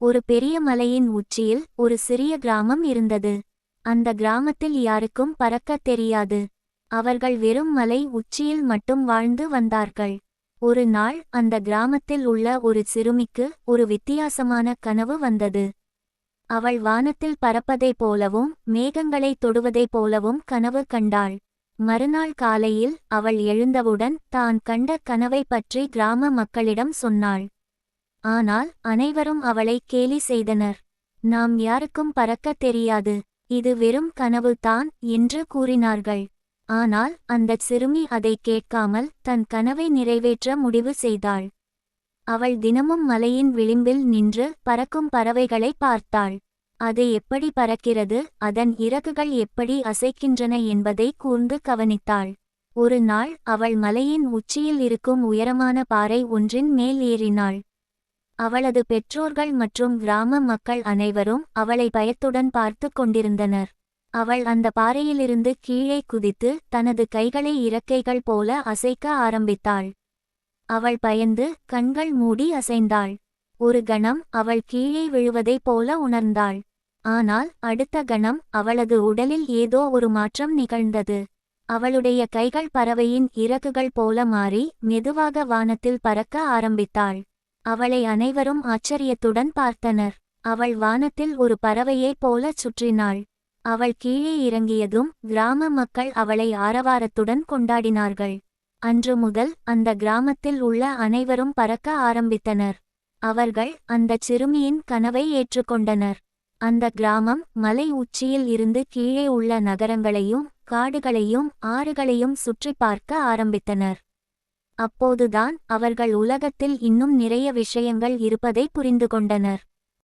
ஒரு பெரிய மலையின் உச்சியில் ஒரு சிறிய கிராமம் இருந்தது. அந்த கிராமத்தில் யாருக்கும் பறக்கத் தெரியாது. அவர்கள் வெறும் மலை உச்சியில் மட்டும் வாழ்ந்து வந்தார்கள். ஒரு நாள் அந்த கிராமத்தில் உள்ள ஒரு சிறுமிக்கு ஒரு வித்தியாசமான கனவு வந்தது. அவள் வானத்தில் பறப்பதைப் போலவும் மேகங்களை தொடுவதைப் போலவும் கனவு கண்டாள். மறுநாள் காலையில் அவள் எழுந்தவுடன் தான் கண்ட கனவை பற்றி கிராம மக்களிடம் சொன்னாள். ஆனால் அனைவரும் அவளை கேலி செய்தனர். நாம் யாருக்கும் பறக்கத் தெரியாது. இது வெறும் கனவுதான் என்று கூறினார்கள். ஆனால் அந்தச் சிறுமி அதை கேட்காமல் தன் கனவை நிறைவேற்ற முடிவு செய்தாள். அவள் தினமும் மலையின் விளிம்பில் நின்று பறக்கும் பறவைகளை பார்த்தாள். அது எப்படி பறக்கிறது அதன் இறகுகள் எப்படி அசைக்கின்றன என்பதை கூர்ந்து கவனித்தாள். ஒரு நாள் அவள் மலையின் உச்சியில் இருக்கும் உயரமான பாறை ஒன்றின் மேல் ஏறினாள். அவளது பெற்றோர்கள் மற்றும் கிராம மக்கள் அனைவரும் அவளை பயத்துடன் பார்த்து கொண்டிருந்தனர். அவள் அந்த பாறையிலிருந்து கீழே குதித்து தனது கைகளை இறக்கைகள் போல அசைக்க ஆரம்பித்தாள். அவள் பயந்து கண்கள் மூடி அசைந்தாள். ஒரு கணம் அவள் கீழே விழுவதைப் போல உணர்ந்தாள். ஆனால் அடுத்த கணம் அவளது உடலில் ஏதோ ஒரு மாற்றம் நிகழ்ந்தது. அவளுடைய கைகள் பறவையின் இறகுகள் போல மாறி மெதுவாக வானத்தில் பறக்க ஆரம்பித்தாள். அவளை அனைவரும் ஆச்சரியத்துடன் பார்த்தனர். அவள் வானத்தில் ஒரு பறவையைப் போலச் சுற்றினாள். அவள் கீழே இறங்கியதும் கிராம மக்கள் அவளை ஆரவாரத்துடன் கொண்டாடினார்கள். அன்று முதல் அந்த கிராமத்தில் உள்ள அனைவரும் பறக்க ஆரம்பித்தனர். அவர்கள் அந்தச் சிறுமியின் கனவை ஏற்றுக்கொண்டனர். அந்த கிராமம் மலை உச்சியில் இருந்து கீழே உள்ள நகரங்களையும் காடுகளையும் ஆறுகளையும் சுற்றி பார்க்க ஆரம்பித்தனர். அப்போதுதான் அவர்கள் உலகத்தில் இன்னும் நிறைய விஷயங்கள் இருப்பதை புரிந்து கொண்டனர்.